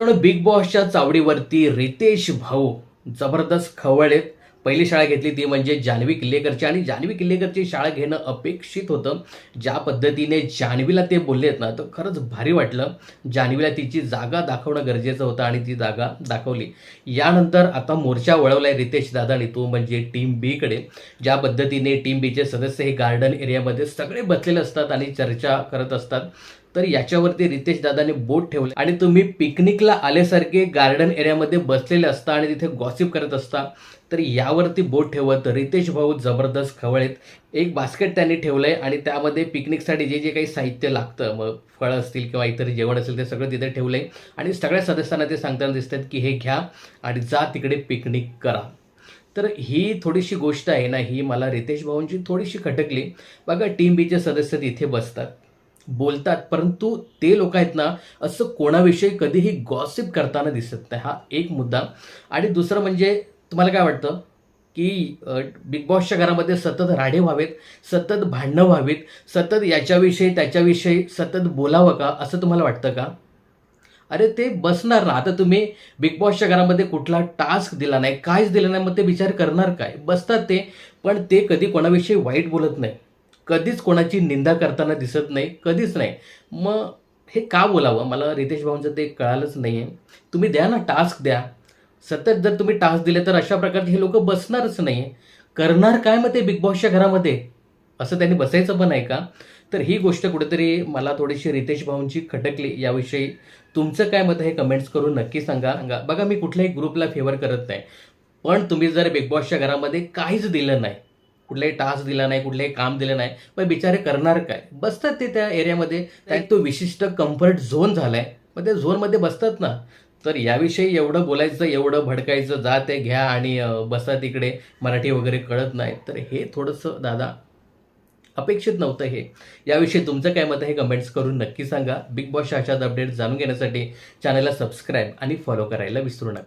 Big बॉसच्या चावडीवरती रितेश भाऊ जबरदस्त खवळलेत पहिली शाळा घेतली ती म्हणजे जान्हवी किल्लेकरची. आणि जान्हवी किल्लेकरची शाळा घेणं अपेक्षित होतं. ज्या पद्धतीने जान्हवीला ते बोललेत ना तर खरंच भारी वाटलं. जान्हवीला तिची जागा दाखवणं गरजेचं होतं आणि ती जागा दाखवली. यानंतर आता मोर्चा वळवलाय रितेश दादानी तो म्हणजे टीम बीकडे ज्या पद्धतीने टीम बीचे सदस्य हे गार्डन एरियामध्ये सगळे बसलेले असतात आणि चर्चा करत असतात तर याच्यावरती रितेश दादाने बोट ठेवले. आणि तुम्ही पिकनिकला आल्यासारखे गार्डन एरियामध्ये बसलेले असता आणि तिथे गॉसिप करत असता तर यावरती बोट ठेवत रितेश भाऊ जबरदस्त खवळेत. एक बास्केट त्यांनी ठेवलंय आणि त्यामध्ये पिकनिकसाठी जे जे काही साहित्य लागतं मग फळं असतील किंवा इतर जेवण असेल ते सगळं तिथे ठेवलंय. आणि सगळ्या सदस्यांना ते सांगताना दिसतात की हे घ्या आणि जा तिकडे पिकनिक करा. तर ही थोडीशी गोष्ट आहे ना ही मला रितेश भाऊंची थोडीशी खटकली. बघा टीम बीचे सदस्य तिथे बसतात. बोलतात परंतु ते लोक आहेत ना असं कोणाविषयी कधीही गॉसिप करताना दिसत नाही. हा एक मुद्दा. आणि दुसरं म्हणजे तुम्हाला काय वाटतं? की बिग बॉसच्या घरामध्ये सतत राडे व्हावेत सतत भांडणं व्हावीत सतत याच्याविषयी त्याच्याविषयी सतत बोलावं का? असं तुम्हाला वाटतं का? अरे ते बसणार ना. आता तुम्ही बिग बॉसच्या घरामध्ये कुठला टास्क दिला नाही काहीच दिलं नाही मग ते विचार करणार काय? बसतात ते पण ते कधी कोणाविषयी वाईट बोलत नाही. कधीच कोणाची निंदा करताना दिसत नाही कधीच नाही. मग हे का बोलावं? मला रितेश भाऊंचं ते कळालंच नाही आहे तुम्ही द्या ना टास्क द्या. सतत जर तुम्ही टास्क दिले तर अशा प्रकारचे हे लोक बसणारच नाही करणार काय मग ते बिग बॉसच्या घरामध्ये? असं त्यांनी बसायचं पण आहे का? तर ही गोष्ट कुठेतरी मला थोडीशी रितेश भाऊंची खटकली. याविषयी तुमचं काय मत आहे हे कमेंट्स करून नक्की सांगा. सांगा. बघा मी कुठल्याही ग्रुपला फेवर करत नाही. पण तुम्ही जर बिग बॉसच्या घरामध्ये काहीच दिलं नाही कुठलाही टास्क दिला नाही कुठलंही काम दिलं नाही मग बिचारे करणार काय? बसतात ते त्या एरियामध्ये तो विशिष्ट कम्फर्ट झोन झालाय. मग त्या झोनमध्ये बसतात ना. तर याविषयी एवढं बोलायचं एवढं भडकायचं जा ते घ्या आणि बसा तिकडे. मराठी वगैरे कळत नाही. तर हे थोडंसं दादा अपेक्षित नव्हतं हे. याविषयी तुमचं काय मत आहे कमेंट्स करून नक्की सांगा. बिग बॉसच्या अशाच अपडेट जाणून घेण्यासाठी चॅनलला सबस्क्राईब आणि फॉलो करायला विसरू नका.